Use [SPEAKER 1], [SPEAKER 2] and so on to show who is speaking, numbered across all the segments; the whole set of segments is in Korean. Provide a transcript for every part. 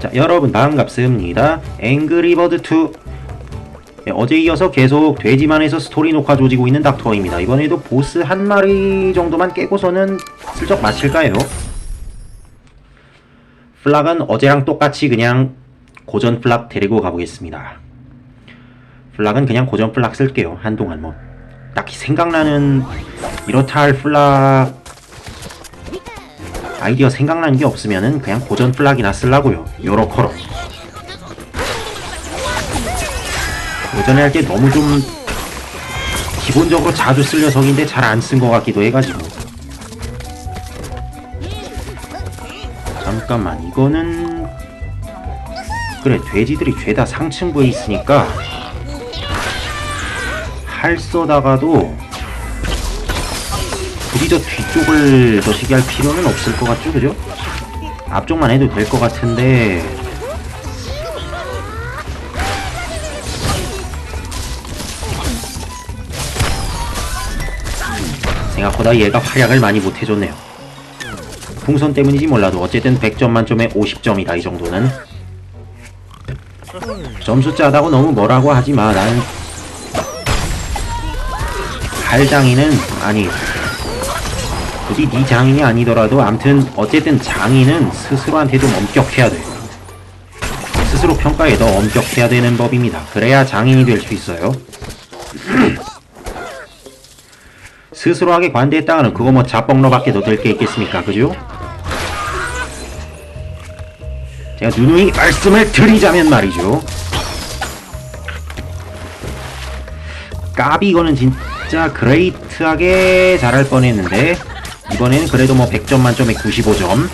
[SPEAKER 1] 자 여러분 반갑습니다. 앵그리버드2 네, 어제 이어서 계속 돼지만에서 스토리 녹화 조지고 있는 닥터입니다. 이번에도 보스 한 마리 정도만 깨고서는 슬쩍 마칠까요? 플락은 어제랑 똑같이 그냥 고전 플락 데리고 가보겠습니다. 플락은 그냥 고전 플락 쓸게요 한동안 뭐. 딱히 생각나는 이렇다 할 플락 아이디어 생각나는 게 없으면은 그냥 고전 플락이나 쓰려고요. 요렇거로. 예전에 할 때 너무 좀 기본적으로 자주 쓸 녀석인데 잘 안 쓴 것 같기도 해가지고. 잠깐만 이거는 그래 돼지들이 죄다 상층부에 있으니까 할 써다가도 굳이 저 뒤쪽을 저시기 할 필요는 없을 것 같죠, 그죠? 앞쪽만 해도 될 것 같은데. 생각보다 얘가 활약을 많이 못해줬네요. 풍선 때문인지 몰라도 어쨌든 100점 만점에 50점이다 이 정도는. 점수 짜다고 너무 뭐라고 하지마 나는 할장이는 아니 굳이 네 장인이 아니더라도 암튼 어쨌든 장인은 스스로한테 좀 엄격해야 돼. 스스로 평가에 더 엄격해야 되는 법입니다. 그래야 장인이 될 수 있어요. 스스로하게 관대했다가는 그거 뭐 자뻑러밖에 더 될 게 있겠습니까? 그죠? 제가 누누이 말씀을 드리자면 말이죠. 까비 이거는 진짜 그레이트하게 잘할 뻔했는데 이번에는 그래도 뭐 100점 만점에 95점.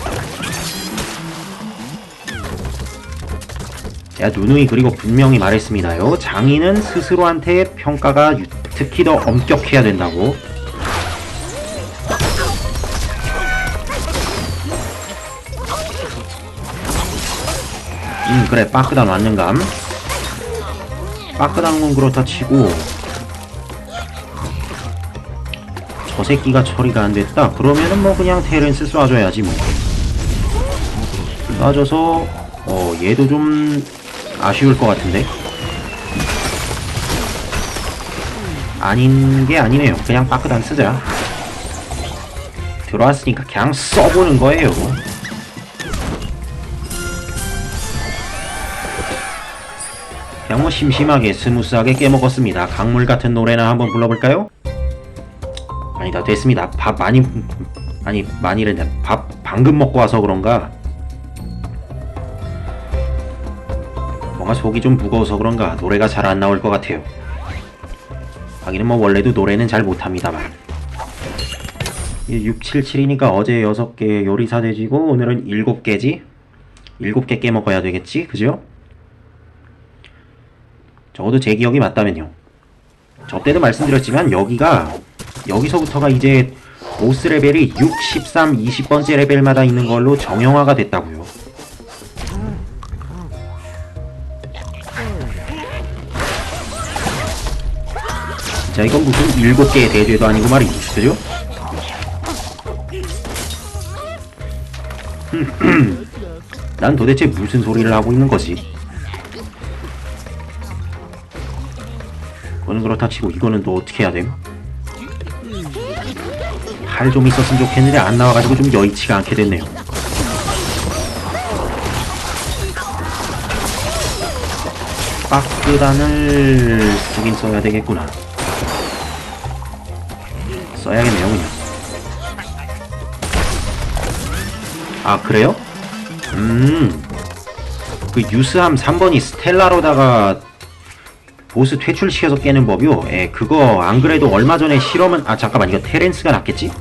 [SPEAKER 1] 야 누누이 그리고 분명히 말했습니다요. 장인은 스스로한테 평가가 유- 특히 더 엄격해야 된다고. 음 그래 빠끄단 왔는감. 빠끄다는 건 그렇다 치고 저 새끼가 처리가 안 됐다. 그러면은 뭐 그냥 테렌스 쏴줘야지 뭐. 쏴줘서 어 얘도 좀 아쉬울 것 같은데. 아닌 게 아니네요. 그냥 빠크단 쓰자. 들어왔으니까 그냥 써보는 거예요. 그냥 뭐 심심하게 스무스하게 깨먹었습니다. 강물 같은 노래나 한번 불러볼까요? 아니다 됐습니다. 밥 많이 아니 많이랬네 밥 방금 먹고 와서 그런가? 뭔가 속이 좀 무거워서 그런가? 노래가 잘 안 나올 것 같아요. 하기는 뭐 원래도 노래는 잘 못합니다만. 677이니까 어제 6개 요리사 돼지고 오늘은 7개지? 7개 깨먹어야 되겠지? 그죠? 적어도 제 기억이 맞다면요. 저 때도 말씀드렸지만 여기가 여기서부터가 이제 보스 레벨이 6, 13, 20번째 레벨마다 있는 걸로 정형화가 됐다고요. 자 이건 무슨 7개의 대죄도 아니고 말이지 그죠? 난 도대체 무슨 소리를 하고 있는 거지? 그거는 그렇다 치고 이거는 또 어떻게 해야 됨? 할좀 있었으면 좋겠는데 안 나와가지고 좀 여의치가 않게 됐네요. 빠끄단을 쓰긴 써야 되겠구나. 써야겠네요, 그냥. 아, 그래요? 음. 그 유스함 3번이 스텔라로다가 보스 퇴출시켜서 깨는 법이요. 예, 그거 안 그래도 얼마 전에 실험은 아 잠깐만 이거 테렌스가 낫겠지?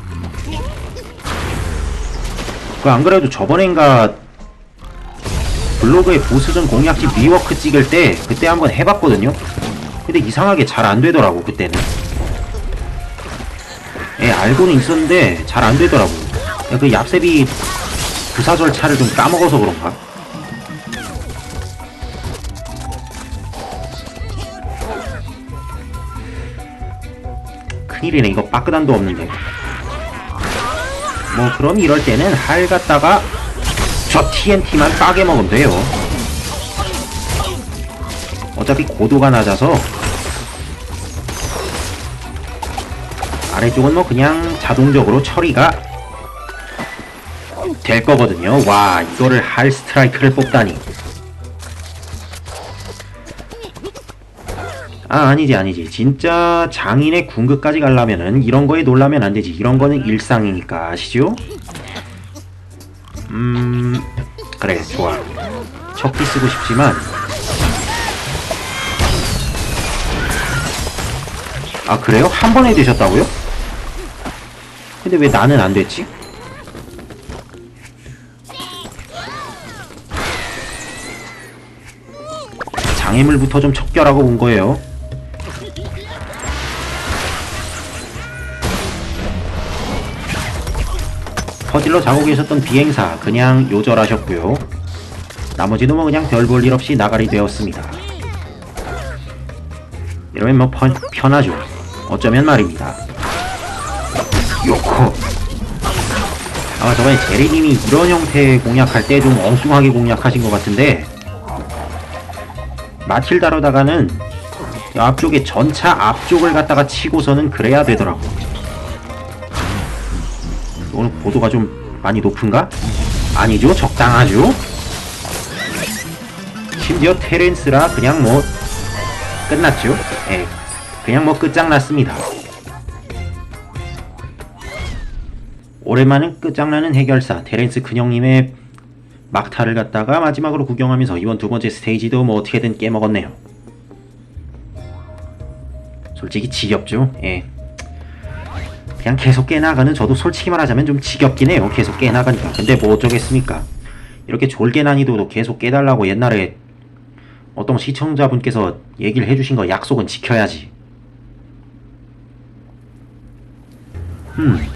[SPEAKER 1] 그 안 그래도 저번엔가 블로그에 보스전 공략집 리워크 찍을 때 그때 한번 해봤거든요. 근데 이상하게 잘 안 되더라고 그때는. 예, 알고는 있었는데 잘 안 되더라고. 그 얍셉이 부사 절 차를 좀 까먹어서 그런가? 큰일이네 이거 빠끄단도 없는데 뭐 그럼 이럴 때는 할 갖다가 저 TNT만 빠게 먹으면 돼요. 어차피 고도가 낮아서 아래쪽은 뭐 그냥 자동적으로 처리가 될 거거든요. 와, 이거를 할 스트라이크를 뽑다니. 아, 아니지, 아니지. 진짜 장인의 궁극까지 가려면은 이런 거에 놀라면 안 되지. 이런 거는 일상이니까, 아시죠? 음, 그래, 좋아. 척기 쓰고 싶지만, 아, 그래요? 한 번에 되셨다고요? 근데 왜 나는 안 됐지? 장애물부터 좀 척결하고 온 거예요. 퍼질러 자고 계셨던 비행사 그냥 요절하셨고요. 나머지도 뭐 그냥 별 볼 일 없이 나가리 되었습니다. 이러면 뭐 편, 편하죠. 어쩌면 말입니다. 요코. 아마 저번에 제리님이 이런 형태의 공략할 때 좀 엉뚱하게 공략하신 것 같은데 마틸다로다가는 앞쪽에 전차 앞쪽을 갖다가 치고서는 그래야 되더라고. 오늘 고도가 좀 많이 높은가? 아니죠, 적당하죠. 심지어 테렌스라 그냥 뭐 끝났죠. 예, 그냥 뭐 끝장났습니다. 오랜만은 끝장나는 해결사 테렌스 큰형님의 막타를 갖다가 마지막으로 구경하면서 이번 두 번째 스테이지도 뭐 어떻게든 깨먹었네요. 솔직히 지겹죠. 예. 그냥 계속 깨나가는 저도 솔직히 말하자면 좀 지겹긴 해요. 계속 깨나가니까. 근데 뭐 어쩌겠습니까. 이렇게 졸개 난이도도 계속 깨달라고 옛날에 어떤 시청자분께서 얘기를 해주신 거 약속은 지켜야지. 음.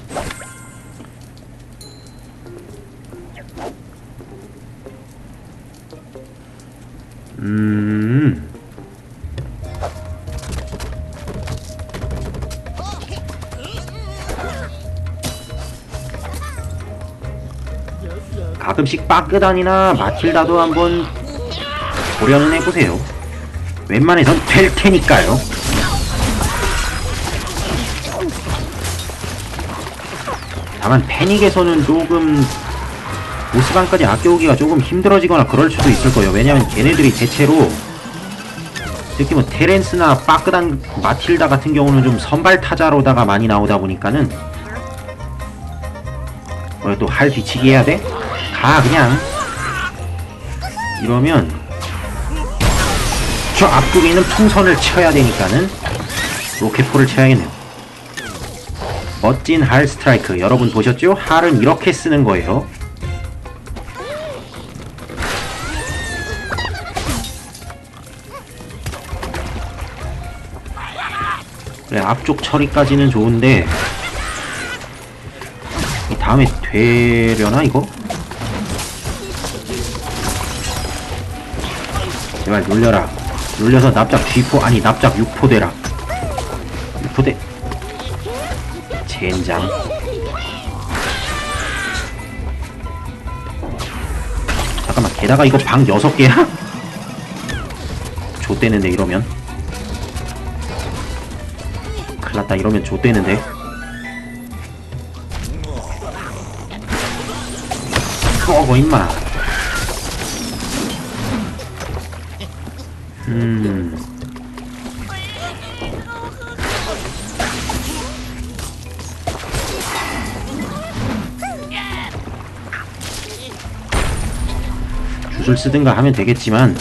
[SPEAKER 1] 음. 가끔씩 빠끄단이나 마틸다도 한번 보려는 해보세요. 웬만해선 될 테니까요. 다만 패닉에서는 조금 보스방까지 아껴오기가 조금 힘들어지거나 그럴 수도 있을 거예요. 왜냐면 걔네들이 대체로 특히 뭐 테렌스나 빠끄단 마틸다 같은 경우는 좀 선발 타자로다가 많이 나오다 보니까는 뭐야 또할 뒤치기 해야 돼? 가 그냥 이러면 저 앞쪽에 있는 풍선을 쳐야 되니까는 로켓포를 쳐야겠네요. 멋진 할 스트라이크 여러분 보셨죠? 할은 이렇게 쓰는 거예요. 그래 앞쪽 처리까지는 좋은데 이 다음에 되려나 이거? 제발 놀려라. 놀려서 납작 G포 아니 납작 6포 되라. 6포 돼. 젠장. 잠깐만 게다가 이거 방 6개야? 좆되는데 이러면? 큰일났다 이러면 좆되는데? 꺼고 임마 음. 슛을 쓰든가 하면 되겠지만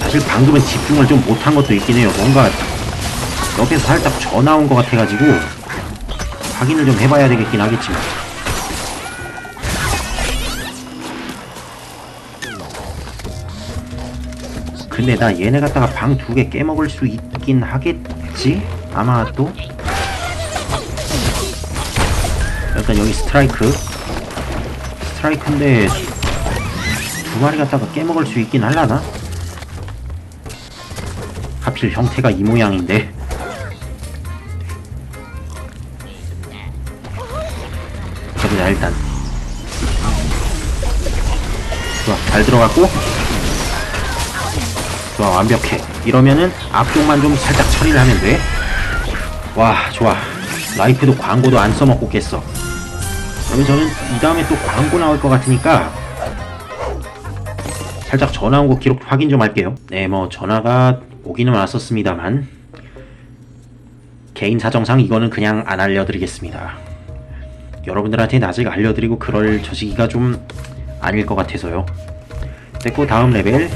[SPEAKER 1] 사실 방금은 집중을 좀 못한 것도 있긴 해요. 뭔가 옆에서 살짝 저 나온 것 같아가지고 확인을 좀 해봐야 되겠긴 하겠지만 근데 나 얘네 갖다가 방 두 개 깨먹을 수 있긴 하겠지? 아마도? 일단 여기 스트라이크 스트라이크인데 두 마리 갖다가 깨먹을 수 있긴 할라나? 하필 형태가 이 모양인데 해보자 일단 잘 들어갔고 좋아 완벽해. 이러면은 앞쪽만 좀 살짝 처리를 하면 돼와 좋아. 라이프도 광고도 안 써먹고 깼어. 그러면 저는 이 다음에 또 광고 나올 것 같으니까 살짝 전화 온 거 기록 확인 좀 할게요. 네 뭐 전화가 오기는 왔었습니다만 개인 사정상 이거는 그냥 안 알려드리겠습니다. 여러분들한테는 아직 알려드리고 그럴 처지기가 좀 아닐 것 같아서요. 됐고 다음 레벨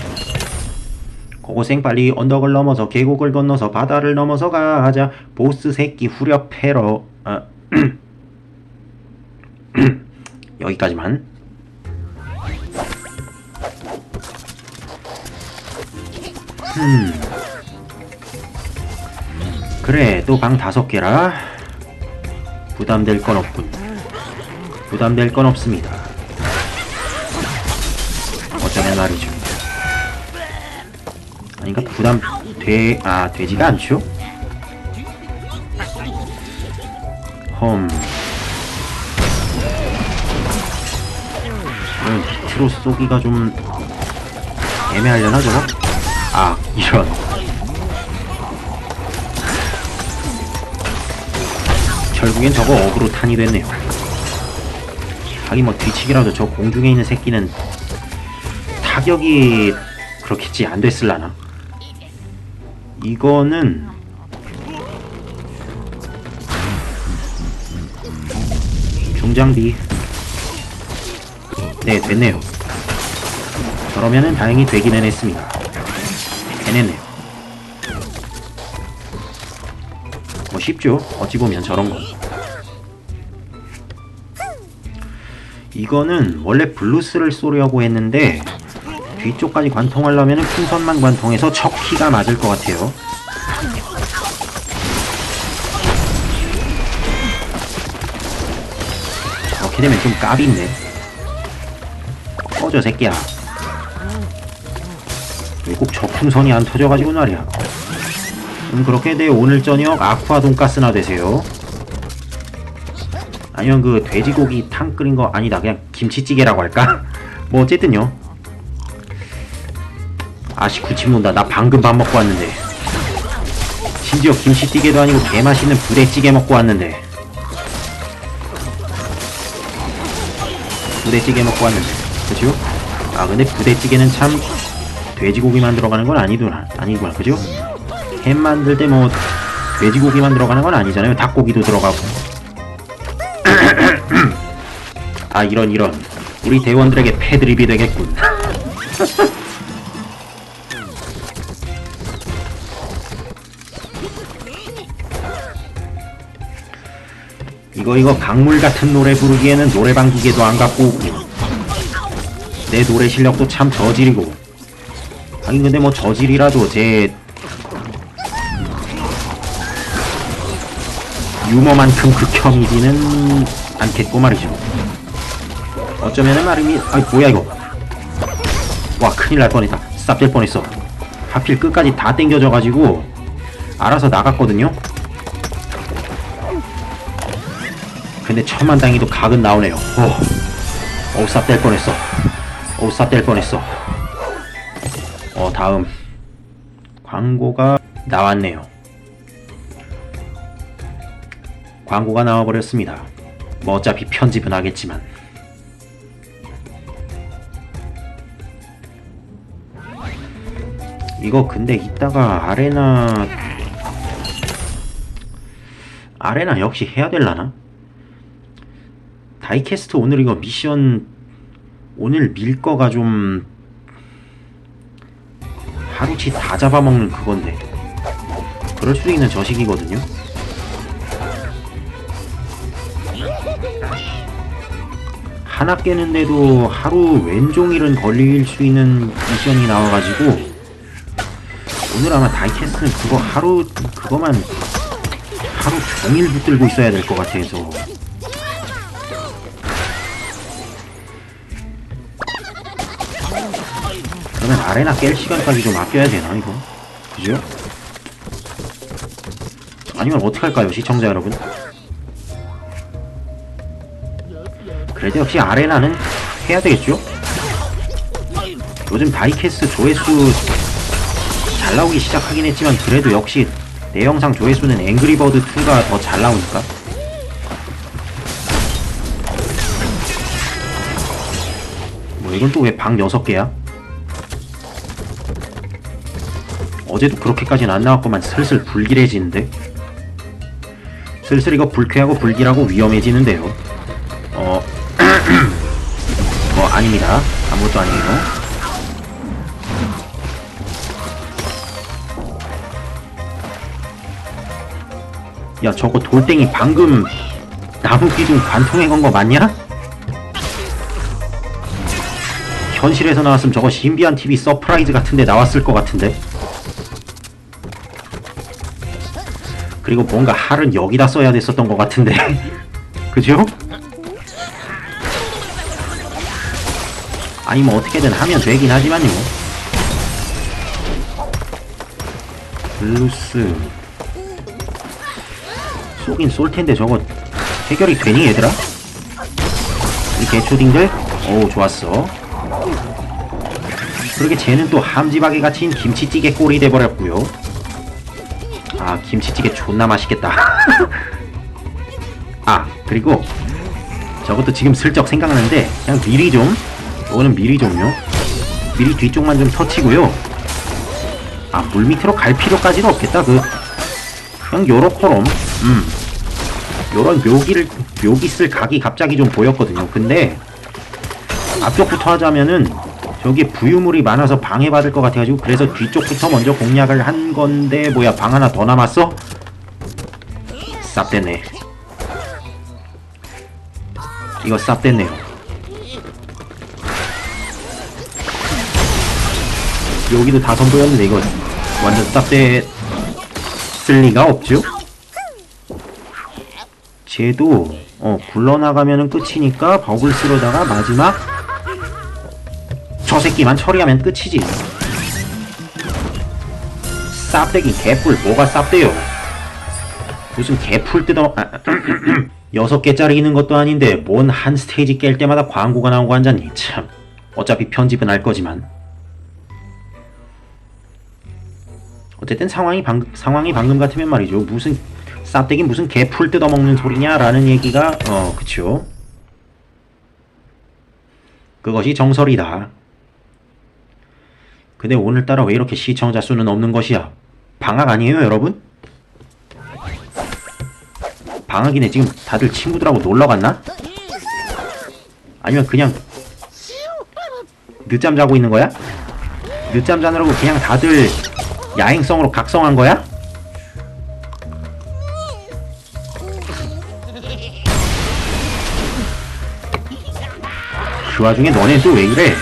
[SPEAKER 1] 고고생 빨리 언덕을 넘어서 계곡을 건너서 바다를 넘어서 가자. 보스 새끼 후려 패러. 아, 여기까지만. 음 그래 또 방 다섯 개라. 부담될 건 없군. 부담될 건 없습니다. 어쩌면 말이죠 아닌가 부담 돼, 아, 되지가 않죠? 험. 음, 밑으로 쏘기가 좀 애매하려나, 저거? 아, 이런. 결국엔 저거 어그로 탄이 됐네요. 하긴 뭐 뒤치기라도 저 공중에 있는 새끼는 타격이 그렇겠지 안 됐을라나 이거는 중장비. 네 됐네요. 그러면은 다행히 되기는 했습니다. 해냈네요. 뭐 쉽죠? 어찌 보면 저런 거. 이거는 원래 블루스를 쏘려고 했는데 뒤쪽까지 관통하려면 풍선만 관통해서 척키가 맞을 것 같아요. 저렇게 되면 좀 까비인데. 꺼져 새끼야. 왜꼭저 풍선이 안 터져가지고 말이야. 음 그렇게 돼 오늘 저녁 아쿠아 돈가스나 되세요. 아니면 그 돼지고기 탕 끓인 거 아니다 그냥 김치찌개라고 할까? 뭐 어쨌든요. 아씨 구침 논다 나 방금 밥 먹고 왔는데. 심지어 김치찌개도 아니고 개맛있는 부대찌개 먹고 왔는데. 부대찌개 먹고 왔는데. 그죠? 아 근데 부대찌개는 참 돼지고기만 들어가는 건 아니구나 아니구나 그죠? 햄 만들 때 뭐 돼지고기만 들어가는 건 아니잖아요. 닭고기도 들어가고. 아 이런 이런. 우리 대원들에게 패드립이 되겠군 이거 이거 강물 같은 노래 부르기에는 노래방 기계도 안 갖고 오고. 내 노래 실력도 참 저질이고. 아니 근데 뭐 저질이라도 제 유머만큼 극혐이지는 않겠고 말이죠. 어쩌면은 말이미 아이 뭐야 이거. 와 큰일 날 뻔했다. 쌉될 뻔했어. 하필 끝까지 다 땡겨져가지고 알아서 나갔거든요 근데 천만 다행히도 각은 나오네요. 오, 어우 쌉될 뻔했어. 어우 쌉될 뻔했어. 어 다음 광고가 나왔네요. 광고가 나와버렸습니다. 뭐 어차피 편집은 하겠지만 이거 근데 이따가 아레나 아레나 역시 해야 될라나? 다이캐스트 오늘 이거 미션 오늘 밀 거가 좀 하루치 다 잡아먹는 그건데. 그럴 수 있는 저식이거든요. 하나 깨는데도 하루 왼종일은 걸릴 수 있는 미션이 나와가지고 오늘 아마 다이캐스트는 그거 하루 그거만 하루 종일 붙들고 있어야 될 것 같아서 아레나 깰 시간까지 좀 아껴야 되나 이거 그죠? 아니면 어떻게 할까요 시청자 여러분? 그래도 역시 아레나는 해야 되겠죠? 요즘 다이캐스 조회수 잘 나오기 시작하긴 했지만 그래도 역시 내 영상 조회수는 앵그리버드 2가 더 잘 나오니까 뭐 이건 또 왜 방 6개야? 어제도 그렇게까지는 안 나왔구만 슬슬 불길해지는데? 슬슬 이거 불쾌하고 불길하고 위험해지는데요. 어... 뭐 아닙니다. 아무것도 아니에요 야 저거 돌덩이 방금 나무 기둥 관통해 건거 맞냐? 현실에서 나왔으면 저거 신비한 TV 서프라이즈 같은데 나왔을 것 같은데 그리고 뭔가 할은 여기다 써야 됐었던 것 같은데 그죠? 아니 뭐 어떻게든 하면 되긴 하지만요 블루스 쏘긴 쏠 텐데 저거 해결이 되니 얘들아? 이 개초딩들? 오 좋았어 그러게 쟤는 또 함지박에 갇힌 김치찌개 꼴이 돼버렸고요 아 김치찌개 존나 맛있겠다. 아 그리고 저것도 지금 슬쩍 생각나는데 그냥 미리 좀 이거는 미리 좀요. 미리 뒤쪽만 좀 터치고요. 아 물 밑으로 갈 필요까지는 없겠다 그. 그냥 요렇게롬 음. 요런 묘기를 묘기 쓸 각이 갑자기 좀 보였거든요. 근데 앞쪽부터 하자면은 저기 부유물이 많아서 방해받을 것 같아가지고 그래서 뒤쪽부터 먼저 공략을 한 건데 뭐야 방 하나 더 남았어? 쌉 됐네 이거 쌉 됐네요 여기도 다 선보였는데 이거 완전 쌉됐 쓸 리가 없죠? 쟤도 어 굴러나가면은 끝이니까 버블 쓰러다가 마지막 저 새끼만 처리하면 끝이지. 쌉대기 개뿔 뭐가 쌉대요? 무슨 개풀 뜯어 아, 여섯 개짜리 있는 것도 아닌데 뭔 한 스테이지 깰 때마다 광고가 나오고 앉았니 참. 어차피 편집은 할 거지만. 어쨌든 상황이 방금 상황이 방금 같으면 말이죠. 무슨 쌉대기 무슨 개풀 뜯어먹는 소리냐라는 얘기가 어 그쵸. 그것이 정설이다 근데 오늘따라 왜 이렇게 시청자 수는 없는 것이야 방학 아니에요 여러분? 방학이네 지금 다들 친구들하고 놀러 갔나? 아니면 그냥 늦잠 자고 있는 거야? 늦잠 자느라고 그냥 다들 야행성으로 각성한 거야? 그 와중에 너네 또 왜 이래?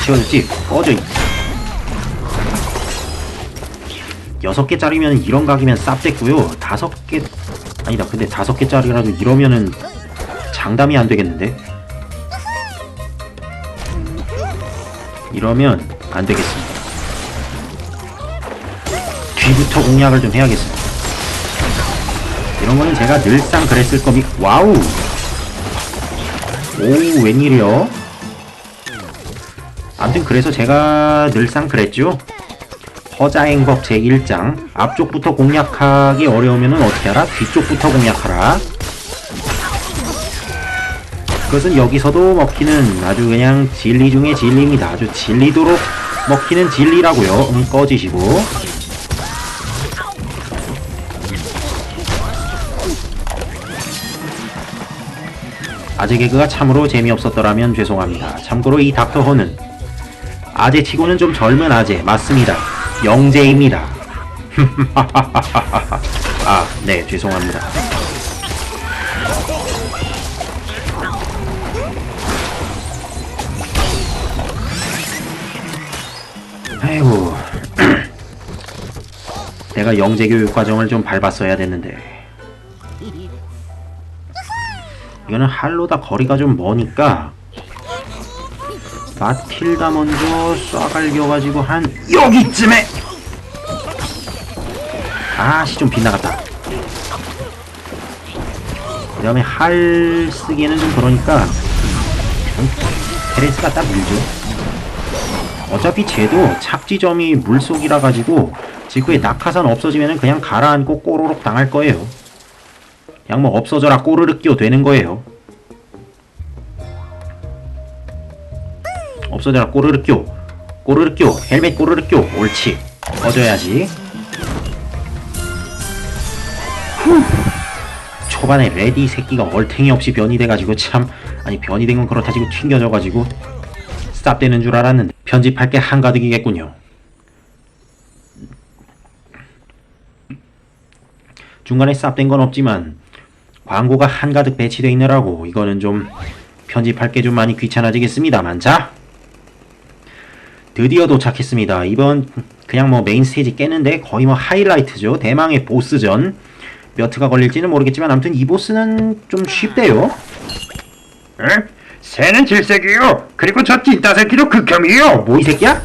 [SPEAKER 1] 김치워졌지? 꺼져. 이- 여섯 개짜리면 이런 각이면 쌉됐고요. 다섯 개 아니다. 근데 다섯 개짜리라도 이러면은 장담이 안 되겠는데? 이러면 안 되겠습니다. 뒤부터 공략을 좀 해야겠습니다. 이런 거는 제가 늘상 그랬을 겁니 와우! 오, 웬일이요? 아무튼 그래서 제가 늘상 그랬죠. 허자행법 제1장 앞쪽부터 공략하기 어려우면 어떻게 하라? 뒤쪽부터 공략하라. 그것은 여기서도 먹히는 아주 그냥 진리 중의 진리입니다. 아주 진리도록 먹히는 진리라고요. 음, 꺼지시고. 아재 개그가 참으로 재미없었더라면 죄송합니다. 참고로 이 닥터 허는 아재 치고는 좀 젊은 아재 맞습니다. 영재입니다. 아, 네, 죄송합니다. 아이고, 내가 영재 교육 과정을 좀 밟았어야 됐는데. 이거는 할로 다 거리가 좀 머니까 마틸다 먼저 쏴갈겨가지고 한 여기쯤에 아씨 좀 빗나갔다 그 다음에 할 쓰기에는 좀 그러니까 좀 테레스 갖다 밀죠. 어차피 쟤도 착지점이 물속이라 가지고 직후에 낙하산 없어지면은 그냥 가라앉고 꼬르륵 당할 거예요. 그냥 뭐 없어져라 꼬르륵 끼워 되는 거예요. 없어져라. 꼬르륵 끼워. 꼬르륵 끼워. 헬멧 꼬르륵 끼워. 옳지. 꺼져야지. 후. 초반에 레디 새끼가 얼탱이 없이 변이 돼가지고 참. 아니 변이 된 건 그렇다 치고 튕겨져가지고 스탑되는 줄 알았는데 편집할 게 한가득이겠군요. 중간에 스탑된 건 없지만 광고가 한가득 배치돼 있느라고 이거는 좀 편집할 게 좀 많이 귀찮아지겠습니다만. 자 드디어 도착했습니다. 이번 그냥 뭐 메인 스테이지 깨는데 거의 뭐 하이라이트죠. 대망의 보스전. 몇 트가 걸릴지는 모르겠지만 아무튼 이 보스는 좀 쉽대요.
[SPEAKER 2] 에? 새는 질색이요. 그리고 저 찐따 새끼도 극혐이요.
[SPEAKER 1] 뭐 이 새끼야?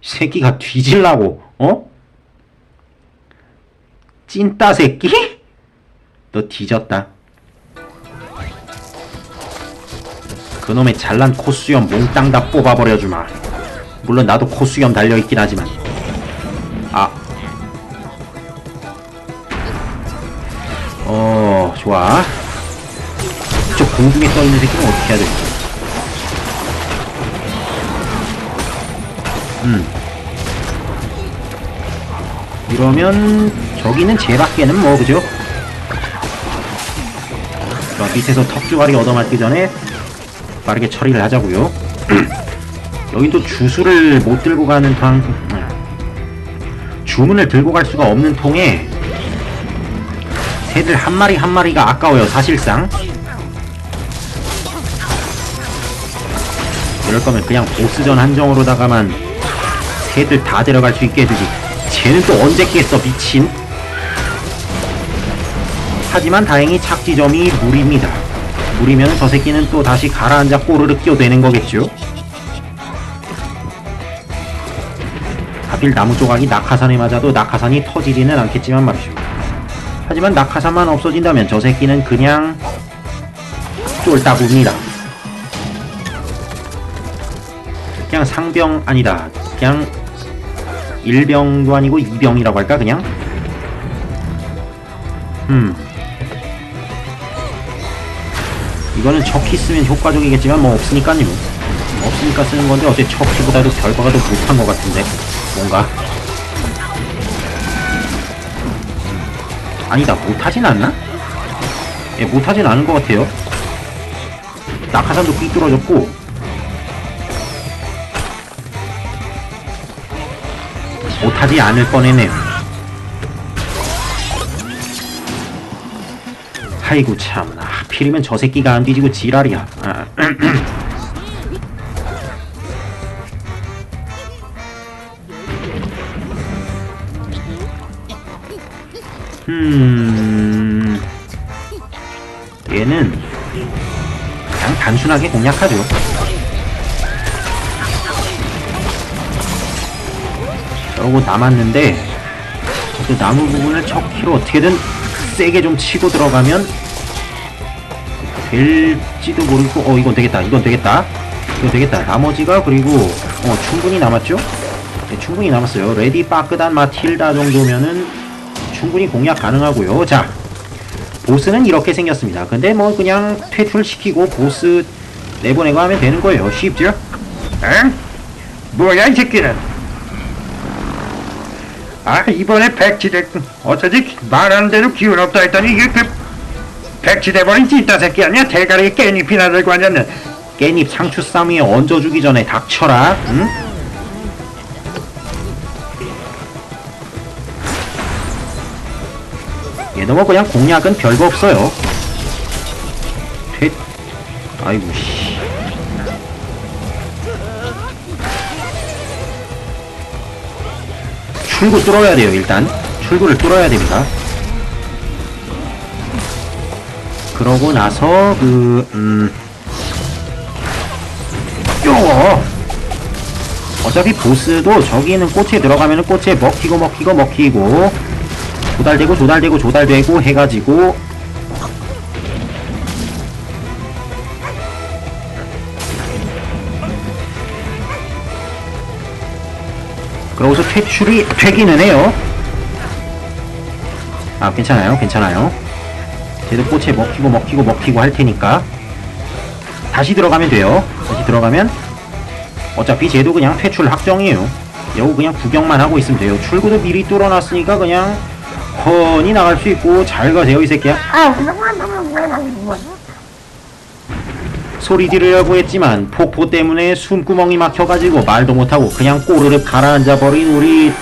[SPEAKER 1] 새끼가 뒤질라고 어? 찐따 새끼? 너 뒤졌다. 그놈의 잘난 코수염 몽땅 다 뽑아버려주마. 물론 나도 코수염 달려있긴 하지만. 아. 어, 좋아. 저 공중에 떠있는 새끼는 어떻게 해야 될지. 음. 이러면 저기는 제 밖에는 뭐 그죠? 자, 밑에서 턱주가리 얻어맞기 전에 빠르게 처리를 하자고요. 여기 또 주술을 못 들고 가는 방. 주문을 들고 갈 수가 없는 통에 새들 한 마리 한 마리가 아까워요 사실상. 이럴 거면 그냥 보스전 한정으로다가만 새들 다 데려갈 수 있게 해주지. 쟤는 또 언제 깼어 미친? 하지만 다행히 착지점이 물입니다 물이면 저 새끼는 또 다시 가라앉아 꼬르륵 끼어되는 거겠죠? 하필 나무 조각이 낙하산에 맞아도 낙하산이 터지지는 않겠지만 말이죠. 하지만 낙하산만 없어진다면 저 새끼는 그냥 쫄따구입니다. 그냥 상병 아니다. 그냥 일병도 아니고 이병이라고 할까 그냥? 음 이거는 척키 쓰면 효과적이겠지만 뭐 없으니까요. 없으니까 쓰는 건데 어째 척키보다도 결과가 더 못한 것 같은데. 뭔가. 아니다 못하진 않나? 예 못하진 않은 것 같아요. 낙하산도 삐뚤어졌고. 못하지 않을 뻔했네요. 아이고 참나 하필이면 저 새끼가 안 뒤지고 지랄이야. 아, 음, 얘는 그냥 단순하게 공략하죠. 저러고 남았는데 그 나무 부분을 척키로 어떻게든 세게 좀 치고 들어가면 될지도 모르고 어 이건 되겠다 이건 되겠다 이건 되겠다. 나머지가 그리고 어 충분히 남았죠? 네, 충분히 남았어요. 레디 빠끄단 마틸다 정도면은 충분히 공략 가능하고요. 자 보스는 이렇게 생겼습니다. 근데 뭐 그냥 퇴출시키고 보스 내보내고 하면 되는 거예요. 쉽죠?
[SPEAKER 2] 에? 뭐야 이 새끼는? 아 이번에 백지대 어쩌지 말하는 대로 기운 없다 했더니 이게 그 백지대 버린 찐따 새끼 아니야 대가리에 깻잎이나 들고 앉았네.
[SPEAKER 1] 깻잎 상추 쌈위에 얹어주기 전에 닥쳐라 응? 얘도 뭐 그냥 공략은 별거 없어요 퇴 아이고 씨 출구 뚫어야 돼요 일단. 출구를 뚫어야 됩니다. 그러고 나서 그 음. 요! 어차피 보스도 저기 있는 꽃에 들어가면은 꽃에 먹히고 먹히고 먹히고. 조달되고 조달되고 조달되고 해가지고 그러고서 퇴출이 되기는 해요 아 괜찮아요 괜찮아요 쟤도 꽃에 먹히고 먹히고 먹히고 할 테니까 다시 들어가면 돼요 다시 들어가면 어차피 쟤도 그냥 퇴출 확정이에요 여우 그냥 구경만 하고 있으면 돼요 출구도 미리 뚫어놨으니까 그냥 훤히 나갈 수 있고 잘 가세요 이 새끼야 소리 지르려고 했지만 폭포 때문에 숨구멍이 막혀가지고 말도 못하고 그냥 꼬르륵 가라앉아 버린 우리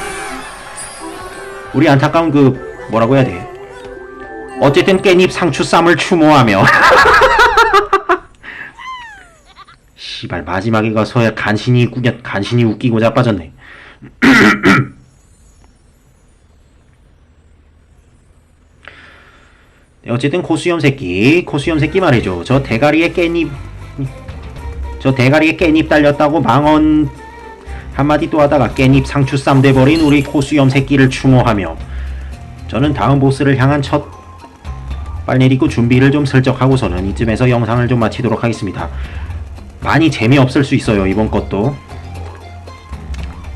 [SPEAKER 1] 우리 안타까운 그 뭐라고 해야 돼? 어쨌든 깻잎 상추 쌈을 추모하며. 씨발 마지막에 가서야 간신히 꾸겨 간신히 웃기고 자빠졌네. 네, 어쨌든 코수염 새끼 코수염 새끼 말이죠. 저 대가리에 깻잎 저 대가리에 깻잎 달렸다고 망언. 한마디 또 하다가 깻잎 상추 쌈 돼버린 우리 코수염 새끼를 추모하며 저는 다음 보스를 향한 첫 빨내리고 준비를 좀 슬쩍 하고서는 이쯤에서 영상을 좀 마치도록 하겠습니다. 많이 재미없을 수 있어요 이번 것도.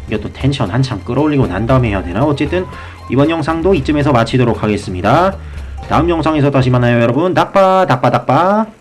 [SPEAKER 1] 이것도 텐션 한참 끌어올리고 난 다음에 해야 되나? 어쨌든 이번 영상도 이쯤에서 마치도록 하겠습니다. 다음 영상에서 다시 만나요 여러분. 닥바 닥바 닥바